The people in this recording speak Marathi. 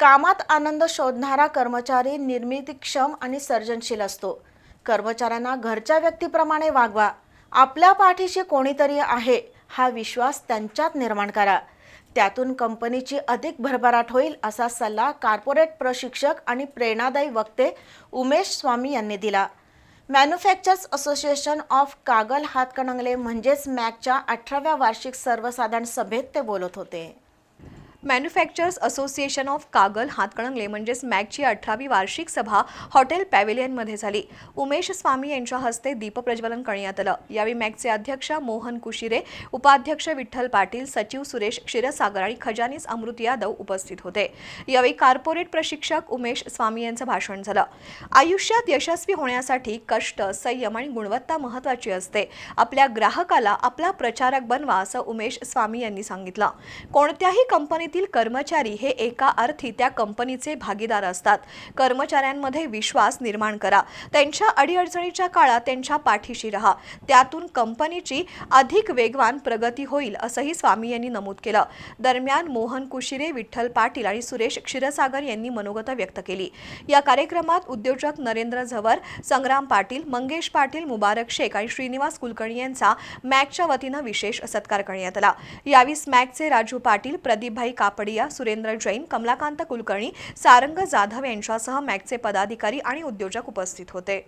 कामात आनंद शोधणारा कर्मचारी निर्मितीक्षम आणि सर्जनशील असतो. कर्मचाऱ्यांना घरच्या व्यक्तीप्रमाणे वागवा. आपल्या पाठीशी कोणीतरी आहे हा विश्वास त्यांच्यात निर्माण करा. त्यातून कंपनीची अधिक भरभराट होईल असा सल्ला कार्पोरेट प्रशिक्षक आणि प्रेरणादायी वक्ते उमेश स्वामी यांनी दिला. Manufacturers association of Kagal Hatkanangale म्हणजेच मॅकच्या अठराव्या वार्षिक सर्वसाधारण सभेत ते बोलत होते. Manufacturers association of Kagal Hatkanangale म्हणजेच मॅकची अठरावी वार्षिक सभा हॉटेल पॅव्हिलियनमध्ये झाली. उमेश स्वामी यांच्या हस्ते दीपप्रज्वलन करण्यात आलं. यावेळी मॅकचे अध्यक्ष मोहन कुशिरे उपाध्यक्ष विठ्ठल पाटील सचिव सुरेश क्षीरसागर आणि खजानीस अमृत यादव उपस्थित होते. यावेळी कार्पोरेट प्रशिक्षक उमेश स्वामी यांचं भाषण झालं. आयुष्यात यशस्वी होण्यासाठी कष्ट संयम आणि गुणवत्ता महत्वाची असते. आपल्या ग्राहकाला आपला प्रचारक बनवा असं उमेश स्वामी यांनी सांगितलं. कोणत्याही कंपनीत कंपनीतील कर्मचारी हे एका अर्थी त्या कंपनीचे भागीदार असतात. कर्मचाऱ्यांमध्ये विश्वास निर्माण करा. त्यांच्या अडीअडचणीच्या काळात त्यांच्या पाठीशी राहा. त्यातून कंपनीची अधिक वेगवान प्रगती होईल असंही स्वामी यांनी नमूद केलं. दरम्यान मोहन कुशिरे विठ्ठल पाटील आणि सुरेश क्षीरसागर यांनी मनोगत व्यक्त केली. या कार्यक्रमात उद्योजक नरेंद्र झवर संग्राम पाटील मंगेश पाटील मुबारक शेख आणि श्रीनिवास कुलकर्णी यांचा मॅकच्या वतीनं विशेष सत्कार करण्यात आला. यावेळी स्मॅकचे राजू पाटील प्रदीपभाई कापडिया सुरेंद्र जैन कमलाकांत कुलकर्णी सारंग जाधव यांच्यासह मॅकचे पदाधिकारी आणि उद्योजक उपस्थित होते.